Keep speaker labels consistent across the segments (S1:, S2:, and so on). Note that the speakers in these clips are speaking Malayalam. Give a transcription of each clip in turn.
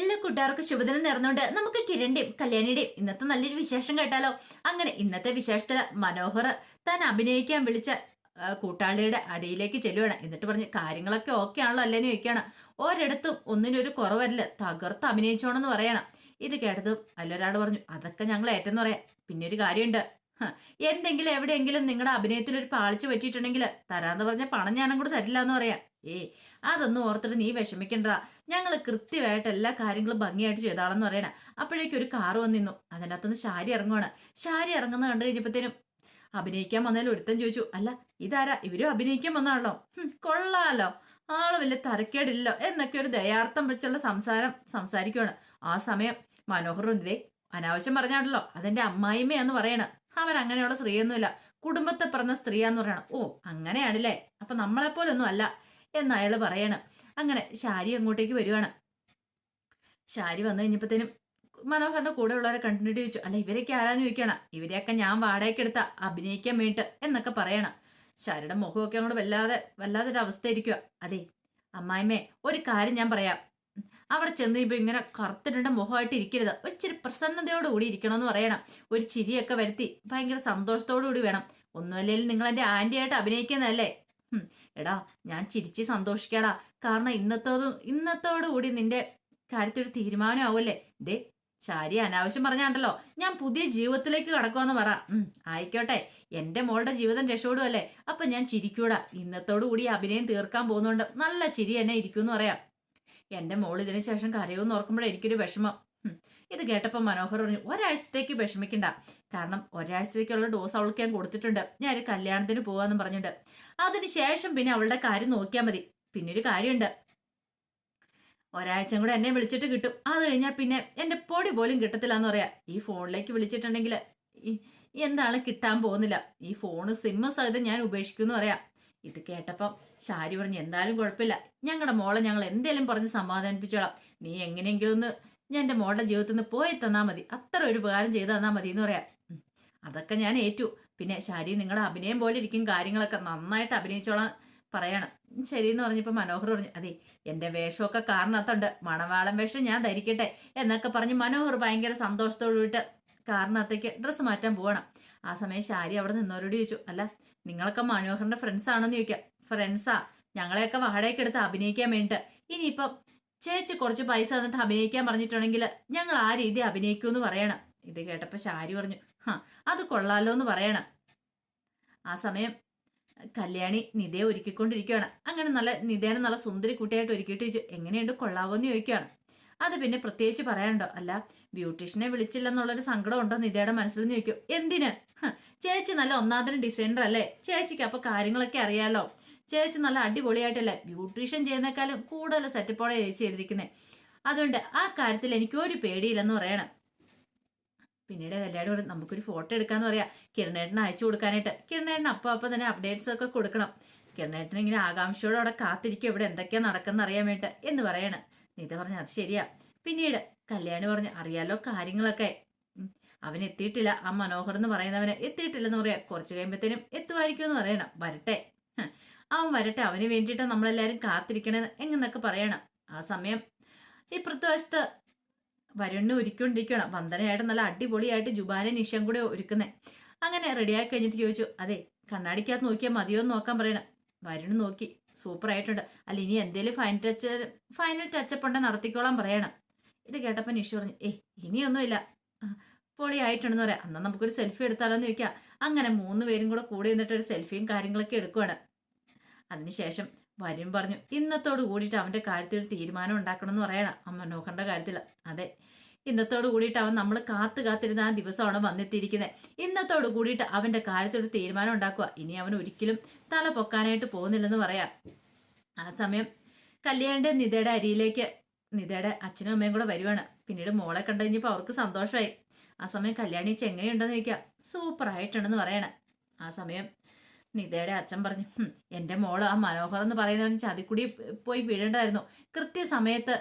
S1: എല്ലാ കൂട്ടുകാർക്കും ശുഭദിനം നേർന്നുകൊണ്ട് നമുക്ക് കിരണിന്റെയും കല്യാണിയുടെയും ഇന്നത്തെ നല്ലൊരു വിശേഷം കേട്ടാലോ? അങ്ങനെ ഇന്നത്തെ വിശേഷത്തിൽ മനോഹർ താൻ അഭിനയിക്കാൻ വിളിച്ച കൂട്ടാളിയുടെ അടിയിലേക്ക് ചെല്ലുവാണ്. എന്നിട്ട് പറഞ്ഞ് കാര്യങ്ങളൊക്കെ ഓക്കെ ആണല്ലോ അല്ലേന്ന് ചോദിക്കുകയാണ്. ഒരിടത്തും ഒന്നിനൊരു കുറവല്ല. തകർത്ത് അഭിനയിച്ചോണെന്ന് പറയണം. ഇത് കേട്ടതും അല്ലൊരാൾ പറഞ്ഞു അതൊക്കെ ഞങ്ങൾ ഏറ്റെന്ന് പറയാം. പിന്നെ ഒരു കാര്യമുണ്ട്. എന്തെങ്കിലും എവിടെയെങ്കിലും നിങ്ങളുടെ അഭിനയത്തിൽ ഒരു പാളിച്ചു പറ്റിയിട്ടുണ്ടെങ്കിൽ തരാന്ന് പറഞ്ഞ പണം ഞാനും കൂടെ തരില്ല എന്ന് പറയാം. ഏ അതൊന്നും ഓർത്തിട്ട് നീ വിഷമിക്കണ്ട. ഞങ്ങൾ കൃത്യമായിട്ട് എല്ലാ കാര്യങ്ങളും ഭംഗിയായിട്ട് ചെയ്താളെന്ന് പറയണ. അപ്പോഴേക്കും ഒരു കാറ് അതിന്റെ അകത്തുനിന്ന് ശാരി ഇറങ്ങുവാണ്. ശാരി ഇറങ്ങുന്ന കണ്ടു കഴിഞ്ഞപ്പോഴത്തേനും അഭിനയിക്കാൻ വന്നതിൽ ഒരുത്തൻ ചോദിച്ചു അല്ല ഇതാരാ? ഇവരും അഭിനയിക്കാൻ വന്നാണല്ലോ കൊള്ളാലോ. ആൾ വലിയ തരക്കേടില്ലോ എന്നൊക്കെ ഒരു ദയാർത്ഥം വെച്ചുള്ള സംസാരം സംസാരിക്കുവാണ്. ആ സമയം മനോഹർ ഇതേ അനാവശ്യം പറഞ്ഞാണല്ലോ. അതെന്റെ അമ്മായിമ്മയാന്ന് പറയണ. അവൻ അങ്ങനെയുള്ള സ്ത്രീയൊന്നുമില്ല. കുടുംബത്തെ പറഞ്ഞ സ്ത്രീയാന്ന് പറയണം. ഓ അങ്ങനെയാണല്ലേ. അപ്പൊ നമ്മളെപ്പോലൊന്നും അല്ല. എന്ന് അയാൾ പറയണം. അങ്ങനെ ശാരി അങ്ങോട്ടേക്ക് വരുവാണ്. ശാരി വന്നു കഴിഞ്ഞപ്പോഴത്തേനും മനോഹറിന്റെ കൂടെ ഉള്ളവരെ കണ്ടിട്ട് ചോദിച്ചു അല്ല ഇവരൊക്കെ ആരാന്ന് ചോദിക്കണം? ഇവരെയൊക്കെ ഞാൻ വാടകയ്ക്ക് എടുത്ത അഭിനയിക്കാൻ വേണ്ടിട്ട് എന്നൊക്കെ പറയണം. ശാരിയുടെ മുഖമൊക്കെ അങ്ങോട്ട് വല്ലാതെ വല്ലാതെ ഒരു അവസ്ഥ ഇരിക്കുക അതെ അമ്മായിമ്മേ ഒരു കാര്യം ഞാൻ പറയാം. അവിടെ ചെന്ന് ഇപ്പൊ ഇങ്ങനെ കറുത്തിട്ടുണ്ട് മുഖമായിട്ട് ഇരിക്കരുത്. ഒരിച്ചിരി പ്രസന്നതയോട് കൂടി ഇരിക്കണം എന്ന് പറയണം. ഒരു ചിരിയൊക്കെ വരുത്തി ഭയങ്കര സന്തോഷത്തോടു കൂടി വേണം. ഒന്നുമല്ലെങ്കിൽ നിങ്ങൾ എന്റെ ആന്റി ആയിട്ട് അഭിനയിക്കുന്നതല്ലേ എടാ ഞാൻ ചിരിച്ച് സന്തോഷിക്കടാ. കാരണം ഇന്നത്തോതും ഇന്നത്തോടുകൂടി നിന്റെ കാര്യത്തിൽ ഒരു ആവുമല്ലേ ദേ ശാരി അനാവശ്യം പറഞ്ഞാണ്ടല്ലോ. ഞാൻ പുതിയ ജീവിതത്തിലേക്ക് കടക്കുമെന്ന് പറ. ആയിക്കോട്ടെ. എന്റെ മോളുടെ ജീവിതം രക്ഷപ്പെടുമല്ലേ അപ്പൊ ഞാൻ ചിരിക്കൂടാ. ഇന്നത്തോടുകൂടി അഭിനയം തീർക്കാൻ പോകുന്നുണ്ട് നല്ല ചിരി എന്നെ ഇരിക്കുമെന്ന് പറയാം. എന്റെ മോൾ ഇതിനു ശേഷം കരയുമെന്ന് ഓർക്കുമ്പോഴേ എനിക്കൊരു വിഷമം. ഇത് കേട്ടപ്പോൾ മനോഹർ പറഞ്ഞു ഒരാഴ്ചത്തേക്ക് വിഷമിക്കണ്ട. കാരണം ഒരാഴ്ചത്തേക്കുള്ള ഡോസ് അവൾക്ക് ഞാൻ കൊടുത്തിട്ടുണ്ട്. ഞാൻ ഒരു കല്യാണത്തിന് പോവാന്ന് പറഞ്ഞിട്ടുണ്ട് അതിനുശേഷം പിന്നെ അവളുടെ കാര്യം നോക്കിയാൽ മതി. പിന്നെ ഒരു കാര്യമുണ്ട്. ഒരാഴ്ച കൂടെ എന്നെ വിളിച്ചിട്ട് കിട്ടും. അത് കഴിഞ്ഞാൽ പിന്നെ എന്റെ പൊടി പോലും കിട്ടത്തില്ല എന്ന് പറയാ. ഈ ഫോണിലേക്ക് വിളിച്ചിട്ടുണ്ടെങ്കിൽ എന്താണ് കിട്ടാൻ പോകുന്നില്ല. ഈ ഫോണ് സിമ്മ സഹിതം ഞാൻ ഉപേക്ഷിക്കുമെന്ന് പറയാം. ഇത് കേട്ടപ്പം ശാരി പറഞ്ഞു എന്തായാലും കുഴപ്പമില്ല. ഞങ്ങളുടെ മോളെ ഞങ്ങൾ എന്തേലും പറഞ്ഞ് സമാധാനിപ്പിച്ചോളാം. നീ എങ്ങനെയെങ്കിലും ഒന്ന് ഞാൻ എന്റെ മോളുടെ ജീവിതത്തിൽ നിന്ന് പോയി തന്നാൽ മതി. അത്ര ഒരു ഉപകാരം ചെയ്തു തന്നാൽ മതി എന്ന് പറയാം. അതൊക്കെ ഞാൻ ഏറ്റു. പിന്നെ ശാരി നിങ്ങളുടെ അഭിനയം പോലെ ഇരിക്കും കാര്യങ്ങളൊക്കെ നന്നായിട്ട് അഭിനയിച്ചോളാം പറയണം. ശരി എന്ന് പറഞ്ഞപ്പോൾ മനോഹർ പറഞ്ഞു അതെ എന്റെ വേഷമൊക്കെ കാരണത്തുണ്ട് മണവാളം വേഷം ഞാൻ ധരിക്കട്ടെ എന്നൊക്കെ പറഞ്ഞ് മനോഹർ ഭയങ്കര സന്തോഷത്തോടു കാരണത്തേക്ക് ഡ്രസ്സ് മാറ്റാൻ പോകണം ആ സമയം ശാരി അവിടെ നിന്നവരോട് ചോദിച്ചു അല്ല നിങ്ങളൊക്കെ മനോഹറിന്റെ ഫ്രണ്ട്സ് ആണോന്ന് ചോദിക്കാം. ഫ്രണ്ട്സാ ഞങ്ങളെയൊക്കെ വാടകയ്ക്ക് എടുത്ത് അഭിനയിക്കാൻ വേണ്ടിയിട്ട് ഇനിയിപ്പം ചേച്ചി കുറച്ച് പൈസ തന്നിട്ട് അഭിനയിക്കാൻ പറഞ്ഞിട്ടുണ്ടെങ്കിൽ ഞങ്ങൾ ആ രീതി അഭിനയിക്കൂ എന്ന് പറയണം. ഇത് കേട്ടപ്പോൾ ശാരി പറഞ്ഞു ഹാ അത് കൊള്ളാലോ എന്ന് പറയണം. ആ സമയം കല്യാണി നിതയെ ഒരുക്കിക്കൊണ്ടിരിക്കുകയാണ്. അങ്ങനെ നല്ല നിതേനെ നല്ല സുന്ദരി കുട്ടിയായിട്ട് ഒരുക്കിയിട്ട് ചോദിച്ചു എങ്ങനെയുണ്ട്? കൊള്ളാവോ എന്ന് ചോദിക്കുകയാണ്. അത് പിന്നെ പ്രത്യേകിച്ച് പറയാനുണ്ടോ? അല്ല ബ്യൂട്ടീഷ്യനെ വിളിച്ചില്ലെന്നുള്ളൊരു സങ്കടം ഉണ്ടോ? നിതയുടെ മനസ്സിൽ ചോദിക്കും എന്തിന്? ചേച്ചി നല്ല ഒന്നാന്തരം ഡിസൈനർ അല്ലേ? ചേച്ചിക്ക് അപ്പൊ കാര്യങ്ങളൊക്കെ അറിയാലോ. ചേച്ചി നല്ല അടിപൊളിയായിട്ടല്ലേ ബ്യൂട്ടീഷ്യൻ ചെയ്യുന്നേക്കാളും കൂടുതൽ സെറ്റപ്പോടെ ചേച്ചി ചെയ്തിരിക്കുന്നത് അതുകൊണ്ട് ആ കാര്യത്തിൽ എനിക്ക് ഒരു പേടിയില്ലെന്ന് പറയണം. പിന്നീട് കല്യാണം പറയും നമുക്കൊരു ഫോട്ടോ എടുക്കാന്ന് പറയാം. കിരണേട്ടന് അയച്ചു കൊടുക്കാനായിട്ട്. കിരണേട്ടന് അപ്പം അപ്പം തന്നെ അപ്ഡേറ്റ്സ് ഒക്കെ കൊടുക്കണം. കിരണേട്ടൻ ഇങ്ങനെ ആകാംക്ഷയോടെ അവിടെ കാത്തിരിക്കും ഇവിടെ എന്തൊക്കെയാ നടക്കുന്ന അറിയാൻ വേണ്ടിട്ട് എന്ന് പറയണം. നീത പറഞ്ഞു അത് ശരിയാ. പിന്നീട് കല്യാണി പറഞ്ഞു അറിയാലോ കാര്യങ്ങളൊക്കെ. അവൻ എത്തിയിട്ടില്ല. ആ മനോഹർ എന്ന് പറയുന്നവന് എത്തിയിട്ടില്ലെന്ന് പറയാം. കുറച്ച് കഴിയുമ്പോഴത്തേനും എത്തുമായിരിക്കും എന്ന് പറയണം. വരട്ടെ. അവൻ വരട്ടെ അവന് വേണ്ടിയിട്ട് നമ്മളെല്ലാവരും കാത്തിരിക്കണേ എന്നൊക്കെ പറയണം. ആ സമയം ഈ വശത്ത് വരുണ് ഒരുക്കൊണ്ടിരിക്കണം വന്ദനയായിട്ട് നല്ല അടിപൊളിയായിട്ട് ജുബാനെ നിഷം കൂടെ ഒരുക്കുന്നേ. അങ്ങനെ റെഡിയായി കഴിഞ്ഞിട്ട് ചോദിച്ചു അതെ കണ്ണാടിക്കകത്ത് നോക്കിയാൽ മതിയോ എന്ന് നോക്കാൻ പറയണം. വരുണ് നോക്കി സൂപ്പർ ആയിട്ടുണ്ട്. അല്ല ഇനി എന്തേലും ഫൈനൽ ടച്ച് ഫൈനൽ ടച്ചപ്പ് ഉണ്ടെങ്കിൽ നടത്തിക്കോളാൻ പറയണം. ഇത് കേട്ടപ്പോൾ നിഷ പറഞ്ഞു ഏ ഇനിയൊന്നുമില്ല. പൊളി ആയിട്ടുണ്ടെന്ന് പറയാം. എന്നാൽ നമുക്കൊരു സെൽഫി എടുത്താലോന്ന് ചോദിക്കാം. അങ്ങനെ മൂന്ന് പേരും കൂടെ കൂടി നിന്നിട്ട് ഒരു സെൽഫിയും കാര്യങ്ങളൊക്കെ എടുക്കുവാണ്. അതിനുശേഷം വരും പറഞ്ഞു ഇന്നത്തോട് കൂടിയിട്ട് അവന്റെ കാര്യത്തിൽ ഒരു തീരുമാനം ഉണ്ടാക്കണം എന്ന് പറയണം. ആ മനോഹറിന്റെ കാര്യത്തിൽ അതെ ഇന്നത്തോട് കൂടിയിട്ട് അവൻ നമ്മൾ കാത്തു കാത്തിരുന്ന ആ ദിവസമാണ് വന്നെത്തിയിരിക്കുന്നത് ഇന്നത്തോട് കൂടിയിട്ട് അവന്റെ കാര്യത്തിൽ ഒരു തീരുമാനം ഉണ്ടാക്കുക. ഇനി അവൻ ഒരിക്കലും തല പൊക്കാനായിട്ട് പോകുന്നില്ലെന്ന് പറയാം. ആ സമയം കല്യാണിന്റെ നിതയുടെ അരിയിലേക്ക് നിതയുടെ അച്ഛനും അമ്മയും കൂടെ വരുവാണ്. പിന്നീട് മോളെ കണ്ടു കഴിഞ്ഞപ്പോൾ അവർക്ക് സന്തോഷമായി. ആ സമയം കല്യാണി ചെങ്ങനെയുണ്ടെന്ന് ചോദിക്കുക സൂപ്പർ ആയിട്ടുണ്ടെന്ന് പറയണേ. ആ സമയം നിതയുടെ അച്ഛൻ പറഞ്ഞു എന്റെ മോൾ ആ മനോഹർ എന്ന് പറയുന്നവൻ ചതിക്കുടി പോയി വീഴേണ്ടതായിരുന്നു. കൃത്യസമയത്ത്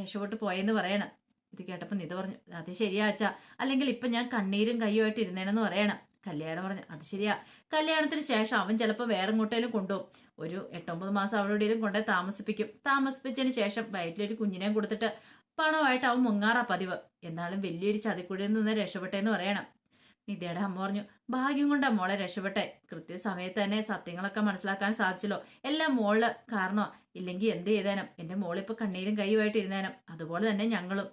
S1: രക്ഷപ്പെട്ട് പോയെന്ന് പറയണം. ഇത് കേട്ടപ്പോൾ നിത പറഞ്ഞു അത് ശരിയാ അച്ഛ. അല്ലെങ്കിൽ ഇപ്പം ഞാൻ കണ്ണീരും കയ്യുമായിട്ട് ഇരുന്നേനെന്ന് പറയണം. കല്യാണം പറഞ്ഞു അത് ശരിയാ. കല്യാണത്തിന് ശേഷം അവൻ ചിലപ്പോൾ വേറെ എങ്ങോട്ടേലും കൊണ്ടുപോകും. ഒരു എട്ടൊമ്പത് മാസം അവളുടെയും കൊണ്ടേ താമസിപ്പിക്കും. താമസിപ്പിച്ചതിന് ശേഷം വയറ്റിലൊരു കുഞ്ഞിനെയും കൊടുത്തിട്ട് പണമായിട്ട് അവൻ മുങ്ങാറാ പതിവ്. എന്നാലും വലിയൊരു ചതിക്കുഴിയിൽ നിന്ന് രക്ഷപ്പെട്ടെന്ന് പറയണം. നിധിയുടെ അമ്മ പറഞ്ഞു ഭാഗ്യം കൊണ്ടാ മോളെ രക്ഷപ്പെട്ടെ. കൃത്യസമയത്ത് തന്നെ സത്യങ്ങളൊക്കെ മനസ്സിലാക്കാൻ സാധിച്ചല്ലോ. എല്ലാം മോൾ കാരണോ ഇല്ലെങ്കിൽ എന്ത് ചെയ്തേനും? എന്റെ മോളിപ്പോ കണ്ണീരും കൈയുമായിട്ട് ഇരുന്നേനും അതുപോലെ തന്നെ ഞങ്ങളും.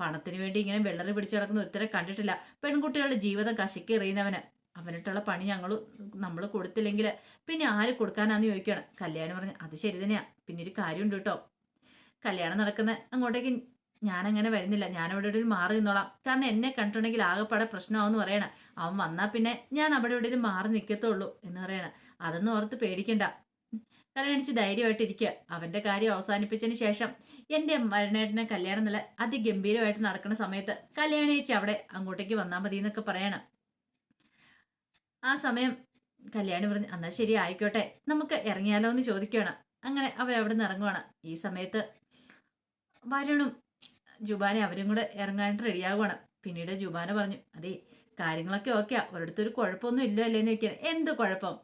S1: പണത്തിന് വേണ്ടി ഇങ്ങനെ വെള്ളറി പിടിച്ചു കിടക്കുന്ന ഒരുത്തരെ കണ്ടിട്ടില്ല. പെൺകുട്ടികളുടെ ജീവിതം കശക്കി എറിയുന്നവന്. അവനിട്ടുള്ള പണി ഞങ്ങൾ നമ്മൾ കൊടുത്തില്ലെങ്കിൽ പിന്നെ ആര് കൊടുക്കാനാന്ന് ചോദിക്കുകയാണ്. കല്യാണം പറഞ്ഞു അത് ശരി തന്നെയാ. പിന്നെ ഒരു കാര്യമുണ്ട് കേട്ടോ. കല്യാണം നടക്കുന്ന അങ്ങോട്ടേക്ക് ഞാൻ അങ്ങനെ വരുന്നില്ല. ഞാൻ അവിടെ ഇവിടെ മാറി നിന്നോളാം. കാരണം എന്നെ കണ്ടിട്ടുണ്ടെങ്കിൽ ആകെപ്പാടെ പ്രശ്നമാവെന്ന് പറയണ. അവൻ വന്നാൽ പിന്നെ ഞാൻ അവിടെ ഇവിടെ മാറി നിൽക്കത്തുള്ളൂ എന്ന് പറയണ. അതൊന്നും ഓർത്ത് പേടിക്കണ്ട. കല്യാണിച്ച് ധൈര്യമായിട്ട് ഇരിക്കുക. അവന്റെ കാര്യം അവസാനിപ്പിച്ചതിന് ശേഷം എന്റെ മരണേട്ടനെ കല്യാണം നല്ല അതിഗംഭീരമായിട്ട് നടക്കുന്ന സമയത്ത് കല്യാണിച്ച് അവിടെ അങ്ങോട്ടേക്ക് വന്നാൽ മതി എന്നൊക്കെ പറയണം. ആ സമയം കല്യാണി പറഞ്ഞു എന്നാ ശരി ആയിക്കോട്ടെ. നമുക്ക് ഇറങ്ങിയാലോ എന്ന് ചോദിക്കുകയാണ്. അങ്ങനെ അവരവിടെ നിന്ന് ഇറങ്ങുവാണ്. ഈ സമയത്ത് വരുണും ജുബാനെ അവരും കൂടെ ഇറങ്ങാനായിട്ട് റെഡിയാകുവാണ്. പിന്നീട് ജുബാന പറഞ്ഞു അതെ കാര്യങ്ങളൊക്കെ ഓക്കെയാ. ഒരിടത്തൊരു കുഴപ്പമൊന്നും ഇല്ലോ അല്ലേന്ന് വെക്കാൻ എന്ത് കുഴപ്പം?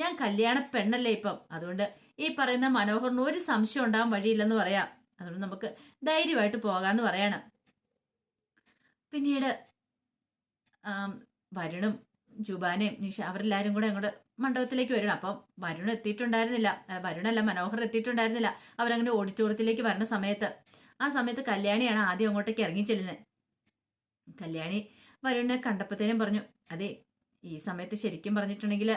S1: ഞാൻ കല്യാണ പെണ്ണല്ലേ ഇപ്പം. അതുകൊണ്ട് ഈ പറയുന്ന മനോഹറിന് ഒരു സംശയം ഉണ്ടാകാൻ വഴിയില്ലെന്ന് പറയാം. അതുകൊണ്ട് നമുക്ക് ധൈര്യമായിട്ട് പോകാന്ന് പറയണം. പിന്നീട് വരുണും ജുബാനയും നിഷ അവരെല്ലാവരും കൂടെ അങ്ങോട്ട് മണ്ഡപത്തിലേക്ക് വരണം അപ്പം വരുൺ എത്തിയിട്ടുണ്ടായിരുന്നില്ല. വരുണല്ല മനോഹർ എത്തിയിട്ടുണ്ടായിരുന്നില്ല. അവരങ്ങനെ ഓഡിറ്റോറിയത്തിലേക്ക് വരുന്ന സമയത്ത് ആ സമയത്ത് കല്യാണിയാണ് ആദ്യം അങ്ങോട്ടേക്ക് ഇറങ്ങി ചെല്ലുന്നത്. കല്യാണി വരുണിനെ കണ്ടപ്പോഴത്തേനും പറഞ്ഞു അതെ ഈ സമയത്ത് ശരിക്കും പറഞ്ഞിട്ടുണ്ടെങ്കിൽ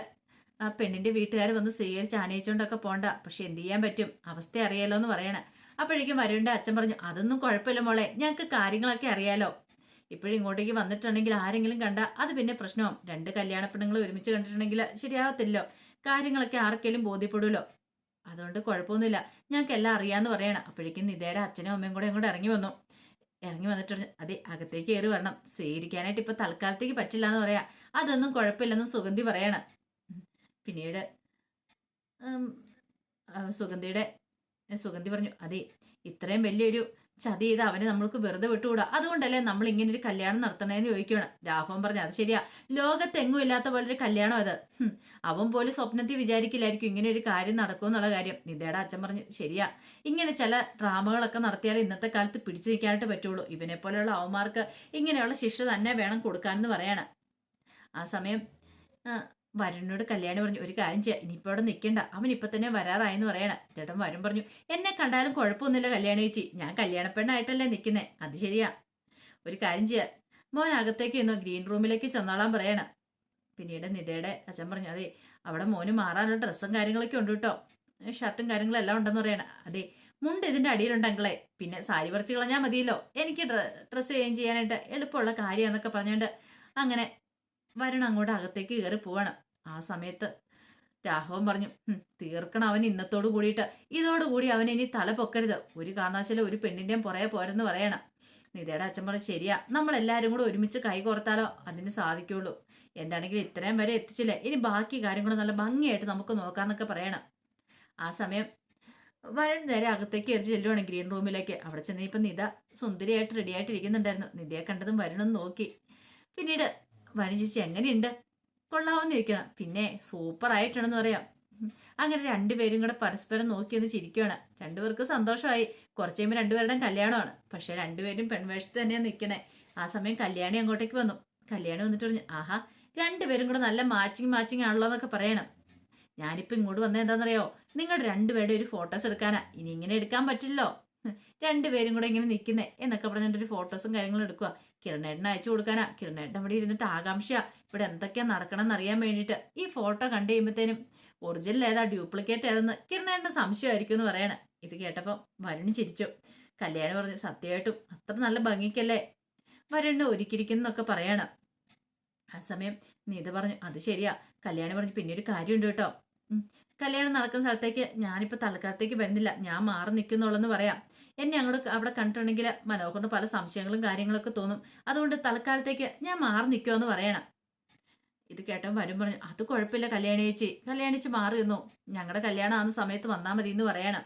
S1: ആ പെണ്ണിന്റെ വീട്ടുകാർ വന്ന് സ്വീകരിച്ച് ആനയിച്ചുകൊണ്ടൊക്കെ പോണ്ട. പക്ഷെ എന്ത് ചെയ്യാൻ പറ്റും? അവസ്ഥ അറിയാലോ എന്ന് പറയണ. അപ്പോഴേക്കും വരുണിന്റെ അച്ഛൻ പറഞ്ഞു അതൊന്നും കുഴപ്പമില്ല മോളെ ഞങ്ങൾക്ക് കാര്യങ്ങളൊക്കെ അറിയാലോ. ഇപ്പോഴും ഇങ്ങോട്ടേക്ക് വന്നിട്ടുണ്ടെങ്കിൽ ആരെങ്കിലും കണ്ട അത് പിന്നെ പ്രശ്നവും. രണ്ട് കല്യാണ പെണ്ണുങ്ങൾ ഒരുമിച്ച് കണ്ടിട്ടുണ്ടെങ്കിൽ ശരിയാകത്തില്ലോ കാര്യങ്ങളൊക്കെ ആർക്കെങ്കിലും ബോധ്യപ്പെടുമല്ലോ അതുകൊണ്ട് കുഴപ്പമൊന്നുമില്ല. ഞങ്ങൾക്ക് എല്ലാം അറിയാമെന്ന് പറയണം. അപ്പോഴേക്കും നിതയുടെ അച്ഛനും അമ്മയും കൂടെ അങ്ങോട്ട് ഇറങ്ങി വന്നു. ഇറങ്ങി വന്നിട്ട് അതെ അകത്തേക്ക് കയറി വരണം. സ്വീകരിക്കാനായിട്ട് ഇപ്പൊ തൽക്കാലത്തേക്ക് പറ്റില്ല എന്ന് പറയാ. അതൊന്നും കുഴപ്പമില്ലെന്ന് സുഗന്ധി പറയണം. പിന്നീട് സുഗന്ധിയുടെ സുഗന്ധി പറഞ്ഞു അതെ ഇത്രയും വലിയൊരു ചതി ചെയ്ത് അവനെ നമ്മൾക്ക് വെറുതെ വിട്ടുകൂടാ? അതുകൊണ്ടല്ലേ നമ്മൾ ഇങ്ങനെ ഒരു കല്യാണം നടത്തണേന്ന് ചോദിക്കുകയാണ് രാഘവൻ പറഞ്ഞു അത് ശരിയാ. ലോകത്തെങ്ങും ഇല്ലാത്ത പോലെ ഒരു കല്യാണം അത് അവൻ പോലും സ്വപ്നത്തിൽ വിചാരിക്കില്ലായിരിക്കും ഇങ്ങനെ ഒരു കാര്യം നടക്കുമെന്നുള്ള കാര്യം. നിതയുടെ അച്ഛൻ പറഞ്ഞു ശരിയാ. ഇങ്ങനെ ചില ഡ്രാമകളൊക്കെ നടത്തിയാൽ ഇന്നത്തെ കാലത്ത് പിടിച്ചു നിൽക്കാനായിട്ട് പറ്റുള്ളൂ. ഇവനെ പോലെയുള്ള അവന്മാർക്ക് ഇങ്ങനെയുള്ള ശിക്ഷ തന്നെ വേണം കൊടുക്കാനെന്ന് പറയാണ്. ആ സമയം വരുണിനോട് കല്യാണി പറഞ്ഞു ഒരു കാര്യം ചെയ്യാം ഇനിയിപ്പോൾ അവിടെ നിൽക്കണ്ട അവൻ ഇപ്പം തന്നെ വരാറായെന്ന് പറയണ. ചേട്ടൻ വരും പറഞ്ഞു എന്നെ കണ്ടാലും കുഴപ്പമൊന്നുമില്ല കല്യാണി ചേച്ചി. ഞാൻ കല്യാണപ്പെണ്ണായിട്ടല്ലേ നിൽക്കുന്നേ അത് ശരിയാ. ഒരു കാര്യം ചെയ്യാം. മോൻ അകത്തേക്ക് ഇന്ന് ഗ്രീൻ റൂമിലേക്ക് ചെന്നോളാൻ പറയണ. പിന്നീട് നിതയുടെ അച്ഛൻ പറഞ്ഞു അതെ അവിടെ മോന് മാറാനുള്ള ഡ്രസ്സും കാര്യങ്ങളൊക്കെ ഉണ്ട് കേട്ടോ ഷർട്ടും കാര്യങ്ങളും എല്ലാം ഉണ്ടെന്ന് പറയണ. അതെ മുണ്ട് ഇതിന്റെ അടിയിലുണ്ട് അങ്കിളെ. പിന്നെ സാരി പറിച്ച് കളഞ്ഞാൽ മതിയല്ലോ. എനിക്ക് ഡ്രസ്സ് ചേഞ്ച് ചെയ്യാനായിട്ട് എളുപ്പമുള്ള കാര്യമെന്നൊക്കെ പറഞ്ഞുകൊണ്ട് അങ്ങനെ വരണം അങ്ങോട്ട് അകത്തേക്ക് കയറി പോവാണ്. ആ സമയത്ത്. രാഘവൻ പറഞ്ഞു തീർക്കണം അവൻ ഇന്നത്തോട് കൂടിയിട്ട്. ഇതോടുകൂടി അവൻ ഇനി തല പൊക്കരുത്. ഒരു കാരണവശാലും ഒരു പെണ്ണിന്റെയും പുറകെ പോരെന്ന് പറയണം. നിതയുടെ അച്ഛൻ പറഞ്ഞു ശരിയാ നമ്മൾ എല്ലാവരും കൂടെ ഒരുമിച്ച് കൈ കോർത്താലോ? അതിന് സാധിക്കുള്ളൂ. എന്താണെങ്കിലും ഇത്രയും വരെ എത്തിച്ചില്ലേ? ഇനി ബാക്കി കാര്യം കൂടെ നല്ല ഭംഗിയായിട്ട് നമുക്ക് നോക്കാന്നൊക്കെ പറയണം. ആ സമയം വരൻ നേരെ അകത്തേക്ക് കയറി ചെല്ലുവാണ് ഗ്രീൻ റൂമിലേക്ക്. അവിടെ ചെന്ന് ഇപ്പം നിത സുന്ദരിയായിട്ട് റെഡിയായിട്ട് ഇരിക്കുന്നുണ്ടായിരുന്നു നിതയെ കണ്ടതും വരണം നോക്കി. പിന്നീട് വരൻ ചോദിച്ചു എങ്ങനെയുണ്ട്? കൊള്ളാവെന്ന് ചോദിക്കണം പിന്നെ സൂപ്പർ ആയിട്ടുണ്ടെന്ന് പറയാം. അങ്ങനെ രണ്ടുപേരും കൂടെ പരസ്പരം നോക്കി ഒന്ന് ചിരിക്കുകയാണ് രണ്ടുപേർക്ക് സന്തോഷമായി. കുറച്ച് കഴിയുമ്പോൾ രണ്ടുപേരുടെയും കല്യാണമാണ്. പക്ഷെ രണ്ടുപേരും പെൺവേഷത്തിൽ തന്നെയാണ് നിൽക്കണേ. ആ സമയം കല്യാണി അങ്ങോട്ടേക്ക് വന്നു. കല്യാണി വന്നിട്ട് പറഞ്ഞു ആഹാ രണ്ടുപേരും കൂടെ നല്ല മാച്ചിങ് മാച്ചിങ് ആണല്ലോ എന്നൊക്കെ പറയണം. ഞാനിപ്പോൾ ഇങ്ങോട്ട് വന്നത് എന്താണെന്നറിയോ? നിങ്ങൾ രണ്ടുപേരുടെ ഒരു ഫോട്ടോസ് എടുക്കാനാ. ഇനി ഇങ്ങനെ എടുക്കാൻ പറ്റില്ലല്ലോ. രണ്ടുപേരും കൂടെ ഇങ്ങനെ നിൽക്കുന്നേ എന്നൊക്കെ പറഞ്ഞിട്ട് ഒരു ഫോട്ടോസും കാര്യങ്ങളും എടുക്കുക കിരണേട്ടന് അയച്ചു കൊടുക്കാനാ. കിരണേട്ടൻ ഇവിടെ ഇരുന്നിട്ട് ആകാംക്ഷ ഇവിടെ എന്തൊക്കെയാ നടക്കണമെന്ന് എന്നറിയാൻ വേണ്ടിയിട്ട് ഈ ഫോട്ടോ കണ്ടു കഴിയുമ്പോഴത്തേനും ഒറിജിനൽ ഏതാ ഡ്യൂപ്ലിക്കേറ്റ് ഏതെന്ന് കിരണേട്ടന് സംശയമായിരിക്കും എന്ന് പറയണേ. ഇത് കേട്ടപ്പോൾ വരുണ് ചിരിച്ചു. കല്യാണി പറഞ്ഞു സത്യമായിട്ടും അത്ര നല്ല ഭംഗിക്കല്ലേ? വരുണ് ഒരുക്കിയിരിക്കുന്നൊക്കെ പറയണം. ആ സമയം നീത പറഞ്ഞു അത് ശരിയാ. കല്യാണി പറഞ്ഞു പിന്നെ ഒരു കാര്യമുണ്ട് കേട്ടോ. കല്യാണം നടക്കുന്ന സ്ഥലത്തേക്ക് ഞാനിപ്പോൾ തൽക്കാലത്തേക്ക് വരുന്നില്ല. ഞാൻ മാറി നിൽക്കുന്നുള്ളെന്ന് പറയാം. എന്നെ അങ്ങോട്ട് അവിടെ കണ്ടിട്ടുണ്ടെങ്കിൽ മനോഹറിന് പല സംശയങ്ങളും കാര്യങ്ങളൊക്കെ തോന്നും. അതുകൊണ്ട് തൽക്കാലത്തേക്ക് ഞാൻ മാറി നിൽക്കുമെന്ന് പറയണം. ഇത് കേട്ടവൻ വരും പറഞ്ഞു അത് കുഴപ്പമില്ല കല്യാണി ചേച്ചി. കല്യാണിച്ച് മാറി നിന്നു. ഞങ്ങളുടെ കല്യാണം ആവുന്ന സമയത്ത് വന്നാൽ മതി എന്ന് പറയണം.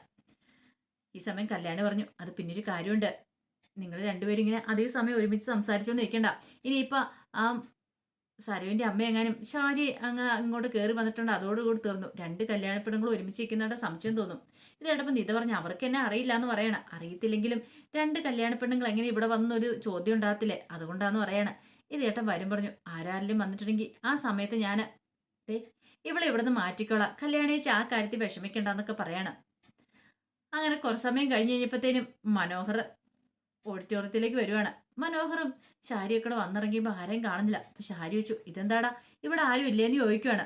S1: ഈ സമയം കല്യാണി പറഞ്ഞു അത് പിന്നൊരു കാര്യമുണ്ട്. നിങ്ങൾ രണ്ടുപേരും ഇങ്ങനെ അതേ സമയം ഒരുമിച്ച് സംസാരിച്ചുകൊണ്ട് നിൽക്കണ്ട ഇനിയിപ്പോൾ ആ സരുവിന്റെ അമ്മ എങ്ങാനും ഷാജി അങ്ങ് അങ്ങോട്ട് കയറി വന്നിട്ടുണ്ട് അതോടുകൂടി തീർന്നു. രണ്ട് കല്യാണപ്പെടങ്ങളും ഒരുമിച്ച് നിൽക്കുന്നവരുടെ സംശയം തോന്നും. ഇത് കേട്ടപ്പോൾ നിത പറഞ്ഞു അവർക്ക് എന്നെ അറിയില്ല എന്ന് പറയണ. അറിയത്തില്ലെങ്കിലും രണ്ട് കല്യാണ പെണ്ണുങ്ങൾ എങ്ങനെ ഇവിടെ വന്നൊരു ചോദ്യം ഉണ്ടാകത്തില്ലേ? അതുകൊണ്ടാന്ന് പറയണ. ഇത് ഏട്ടൻ വരും പറഞ്ഞു ആരാരെങ്കിലും വന്നിട്ടുണ്ടെങ്കിൽ ആ സമയത്ത് ഞാൻ ഇവിടെ ഇവിടുന്ന് മാറ്റിക്കോളാം. കല്യാണിച്ച് ആ കാര്യത്തിൽ വിഷമിക്കണ്ടെന്നൊക്കെ പറയണം. അങ്ങനെ കുറച്ച് സമയം കഴിഞ്ഞ് കഴിഞ്ഞപ്പോഴത്തേനും മനോഹർ ഓഡിറ്റോറിയത്തിലേക്ക് വരുവാണ്. മനോഹറും ശാരിയൊക്കെ വന്നിറങ്ങിയപ്പോൾ ആരെയും കാണുന്നില്ല. അപ്പൊ ശാരി വെച്ചു ഇതെന്താടാ? ഇവിടെ ആരും ഇല്ലേന്ന് ചോദിക്കുവാണ്.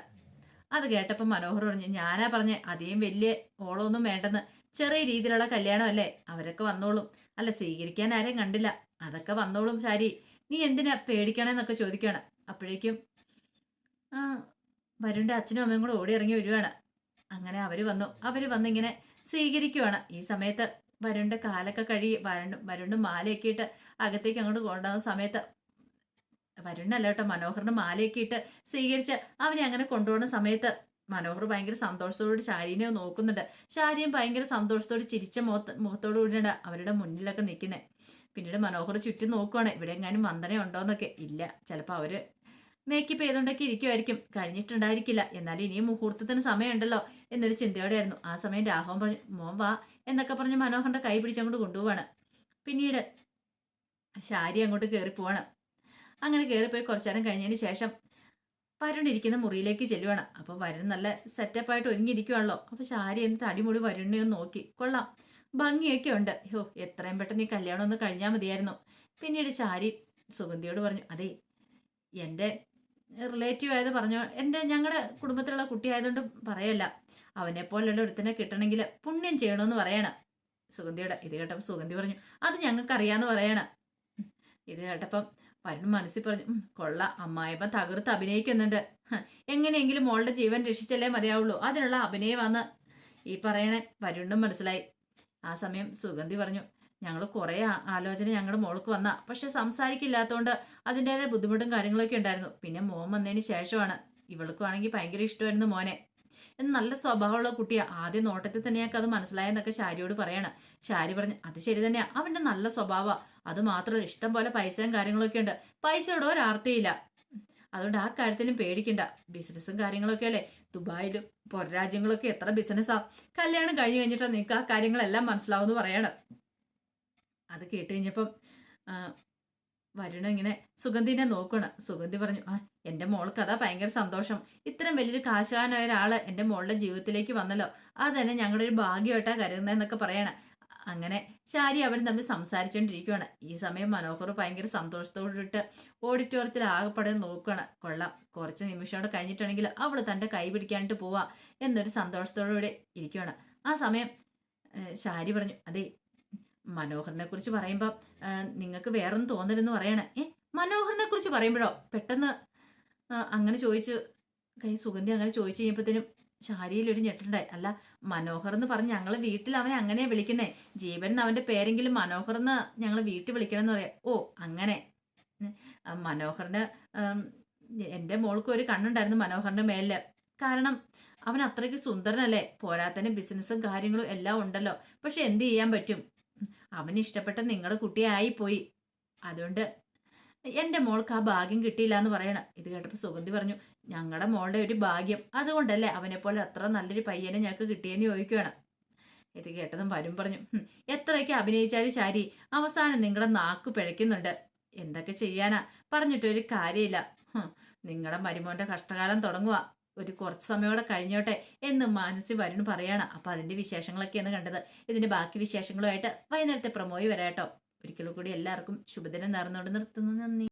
S1: അത് കേട്ടപ്പോൾ മനോഹർ പറഞ്ഞു ഞാനാ പറഞ്ഞ അധികം വലിയ ഓളമൊന്നും വേണ്ടെന്ന്. ചെറിയ രീതിയിലുള്ള കല്യാണം അല്ലേ അവരൊക്കെ വന്നോളും. അല്ല സ്വീകരിക്കാൻ ആരെയും കണ്ടില്ല. അതൊക്കെ വന്നോളും സാരി. നീ എന്തിനാ പേടിക്കണേന്നൊക്കെ ചോദിക്കുകയാണ് അപ്പോഴേക്കും ആ വരുണിന്റെ അച്ഛനും അമ്മയും കൂടെ ഓടി ഇറങ്ങി വരുവാണ്. അങ്ങനെ അവർ വന്നു. അവർ വന്നിങ്ങനെ സ്വീകരിക്കുവാണ്. ഈ സമയത്ത് വരുണ്ട കാലൊക്കെ കഴുകി വരണ്ടും വരുണ്ടും മാലയൊക്കെ ഇട്ട് അകത്തേക്ക് അങ്ങോട്ട് കൊണ്ടുവന്ന സമയത്ത് വരുണല്ല കേട്ടോ മനോഹറിന്റെ മാലയൊക്കെ ഇട്ട് സ്വീകരിച്ച് അവനെ അങ്ങനെ കൊണ്ടുപോകുന്ന സമയത്ത് മനോഹർ ഭയങ്കര സന്തോഷത്തോട് ശാരീനെ നോക്കുന്നുണ്ട്. ശാരിയും ഭയങ്കര സന്തോഷത്തോട് ചിരിച്ച മുഖത്ത് മുഖത്തോടു കൂടിയാണ് അവരുടെ മുന്നിലൊക്കെ നിൽക്കുന്നത് പിന്നീട് മനോഹർ ചുറ്റും നോക്കുവാണ് ഇവിടെ എങ്ങാനും വന്ദന ഉണ്ടോന്നൊക്കെ ഇല്ല ചിലപ്പോൾ അവർ മേക്കപ്പ് ചെയ്തുകൊണ്ടൊക്കെ ഇരിക്കുമായിരിക്കും കഴിഞ്ഞിട്ടുണ്ടായിരിക്കില്ല. എന്നാലും ഇനിയും മുഹൂർത്തത്തിന് സമയമുണ്ടല്ലോ എന്നൊരു ചിന്തയോടെയായിരുന്നു. ആ സമയം രാഘവൻ പറഞ്ഞു മോൻ വാ എന്നൊക്കെ പറഞ്ഞ് മനോഹറിന്റെ കൈ പിടിച്ചങ്ങോട്ട് കൊണ്ടുപോവാണ്. പിന്നീട് ശാരി അങ്ങോട്ട് കയറി പോവാണ് അങ്ങനെ കയറിപ്പോയി കുറച്ചു നേരം കഴിഞ്ഞതിന് ശേഷം വരുണിരിക്കുന്ന മുറിയിലേക്ക് ചെല്ലുവാണ്. അപ്പൊ വരുൺ നല്ല സെറ്റപ്പായിട്ട് ഒരുങ്ങിയിരിക്കുവാണല്ലോ. അപ്പൊ ശാരി എന്ത് തടിമുടി ഒന്ന് നോക്കി. കൊള്ളാം. ഭംഗിയൊക്കെ ഉണ്ട്. ഹോ എത്രയും പെട്ടെന്ന് ഈ കല്യാണം ഒന്ന് കഴിഞ്ഞാൽ മതിയായിരുന്നു. പിന്നീട് ശാരി സുഗന്ധിയോട് പറഞ്ഞു അതെ എന്റെ റിലേറ്റീവ് ആയത് പറഞ്ഞു എന്റെ ഞങ്ങളുടെ കുടുംബത്തിലുള്ള കുട്ടി ആയതുകൊണ്ട് പറയല്ല. അവനെ പോലുള്ള ഒരുത്തനെ കിട്ടണമെങ്കിൽ പുണ്യം ചെയ്യണമെന്ന് പറയണം. സുഗന്ധിയുടെ ഇത് കേട്ടപ്പോൾ സുഗന്ധി പറഞ്ഞു അത് ഞങ്ങൾക്കറിയാമെന്ന് പറയണം. ഇത് കേട്ടപ്പം വരുൺ മനസ്സിൽ പറഞ്ഞു കൊള്ള അമ്മായിപ്പം തകർത്ത് അഭിനയിക്കുന്നുണ്ട്. എങ്ങനെയെങ്കിലും മോളുടെ ജീവൻ രക്ഷിച്ചല്ലേ മതിയാവുള്ളൂ. അതിനുള്ള അഭിനയമാണ് ഈ പറയണേ വരുണും മനസ്സിലായി. ആ സമയം സുഗന്ധി പറഞ്ഞു ഞങ്ങൾ കുറേ ആലോചന ഞങ്ങളുടെ മോൾക്ക് വന്ന. പക്ഷെ സംസാരിക്കില്ലാത്തതുകൊണ്ട് അതിന്റെതായ ബുദ്ധിമുട്ടും കാര്യങ്ങളൊക്കെ ഉണ്ടായിരുന്നു. പിന്നെ മോൻ വന്നതിന് ശേഷമാണ്. ഇവൾക്കും ആണെങ്കിൽ ഭയങ്കര ഇഷ്ടമായിരുന്നു മോനെ. നല്ല സ്വഭാവമുള്ള കുട്ടിയാ. ആദ്യം നോട്ടത്തിൽ തന്നെയൊക്കെ അത് മനസ്സിലായെന്നൊക്കെ ശാരിയോട് പറയണം. ശാരി പറഞ്ഞു അത് ശരി തന്നെയാ. അവന്റെ നല്ല സ്വഭാവ. അത് മാത്രമല്ല ഇഷ്ടം പോലെ പൈസയും കാര്യങ്ങളൊക്കെ ഉണ്ട്. പൈസയുടെ ഒരാർത്തിയില്ല അതുകൊണ്ട് ആ കാര്യത്തിലും പേടിക്കണ്ട. ബിസിനസ്സും കാര്യങ്ങളൊക്കെ അല്ലേ? ദുബായിലും പുറരാജ്യങ്ങളൊക്കെ എത്ര ബിസിനസ്സാ. കല്യാണം കഴിഞ്ഞ് കഴിഞ്ഞിട്ട് നിങ്ങൾക്ക് ആ കാര്യങ്ങളെല്ലാം മനസ്സിലാവും എന്ന് പറയണം. അത് കേട്ട് കഴിഞ്ഞപ്പം വരുണ ഇങ്ങനെ സുഗന്ധിനെ നോക്കണം. സുഗന്ധി പറഞ്ഞു ആ എന്റെ മോൾക്ക് അതാ ഭയങ്കര സന്തോഷം. ഇത്രയും വലിയൊരു കാശുകാരനായ ഒരാൾ എന്റെ മോളുടെ ജീവിതത്തിലേക്ക് വന്നല്ലോ. അത് തന്നെ ഞങ്ങളുടെ ഒരു ഭാഗ്യമായിട്ടാ കരുതുന്നതെന്നൊക്കെ പറയണേ. അങ്ങനെ ശാരി അവർ തമ്മിൽ സംസാരിച്ചുകൊണ്ടിരിക്കുകയാണ് ഈ സമയം മനോഹർ ഭയങ്കര സന്തോഷത്തോടിട്ട് ഓഡിറ്റോറിയത്തിൽ ആകെപ്പെടെ നോക്കുകയാണ് കൊള്ളാം. കുറച്ച് നിമിഷമോടെ കഴിഞ്ഞിട്ടുണ്ടെങ്കിൽ അവൾ തന്റെ കൈ പിടിക്കാനിട്ട് പോവാ എന്നൊരു സന്തോഷത്തോടുകൂടി ഇരിക്കുകയാണ് ആ സമയം ശാരി പറഞ്ഞു അതെ മനോഹറിനെ കുറിച്ച് പറയുമ്പോൾ നിങ്ങൾക്ക് വേറൊന്നും തോന്നരുതെന്ന് പറയണേ. ഏ മനോഹറിനെ കുറിച്ച് പറയുമ്പോഴോ? പെട്ടെന്ന് അങ്ങനെ ചോദിച്ചു കൈ സുഗന്ധി അങ്ങനെ ചോദിച്ചു കഴിഞ്ഞപ്പോഴത്തേനും ശാരിയിൽ ഒരു ഞെട്ടുണ്ടായി അല്ല മനോഹർ എന്ന് പറഞ്ഞ് ഞങ്ങൾ വീട്ടിൽ അവനെ അങ്ങനെ വിളിക്കുന്നേ. ജീവൻ അവന്റെ പേരെങ്കിലും മനോഹർ എന്ന് ഞങ്ങൾ വീട്ടിൽ വിളിക്കണം എന്ന് പറയാം. ഓ അങ്ങനെ. മനോഹറിന് എന്റെ മോൾക്ക് ഒരു കണ്ണുണ്ടായിരുന്നു മനോഹറിന്റെ മേലിൽ. കാരണം അവൻ അത്രയ്ക്ക് സുന്ദരനല്ലേ? പോരാത്തന്നെ ബിസിനസ്സും കാര്യങ്ങളും എല്ലാം ഉണ്ടല്ലോ. പക്ഷെ എന്ത് ചെയ്യാൻ പറ്റും? അവന് ഇഷ്ടപ്പെട്ട നിങ്ങളുടെ കുട്ടിയായി പോയി അതുകൊണ്ട് എന്റെ മോൾക്ക് ആ ഭാഗ്യം കിട്ടിയില്ല എന്ന് പറയണം. ഇത് കേട്ടപ്പോൾ സുഗന്ധി പറഞ്ഞു ഞങ്ങളുടെ മോളുടെ ഒരു ഭാഗ്യം. അതുകൊണ്ടല്ലേ അവനെ പോലെ അത്ര നല്ലൊരു പയ്യനെ ഞങ്ങൾക്ക് കിട്ടിയെന്ന് ചോദിക്കുകയാണ് ഇത് കേട്ടതും വരും പറഞ്ഞു "ഹും, എത്രയൊക്കെ അഭിനയിച്ചാലും ശരി അവസാനം നിങ്ങളുടെ നാക്ക് പിഴയ്ക്കുന്നുണ്ട്. എന്തൊക്കെ ചെയ്യാനാ? പറഞ്ഞിട്ടൊരു കാര്യമില്ല. നിങ്ങളുടെ മരുമോന്റെ കഷ്ടകാലം തുടങ്ങുക ഒരു കുറച്ച് സമയോടെ കഴിഞ്ഞോട്ടെ എന്ന് മാനസി വരുണ് പറയാണ്. അപ്പൊ അതിന്റെ വിശേഷങ്ങളൊക്കെയാണ് കണ്ടത്. ഇതിന്റെ ബാക്കി വിശേഷങ്ങളുമായിട്ട് വൈകുന്നേരത്തെ പ്രമോയി വരാട്ടോ ഒരിക്കലും കൂടി എല്ലാവർക്കും ശുഭദിനം നേർന്നുകൊണ്ട് നിർത്തുന്നു. നന്ദി.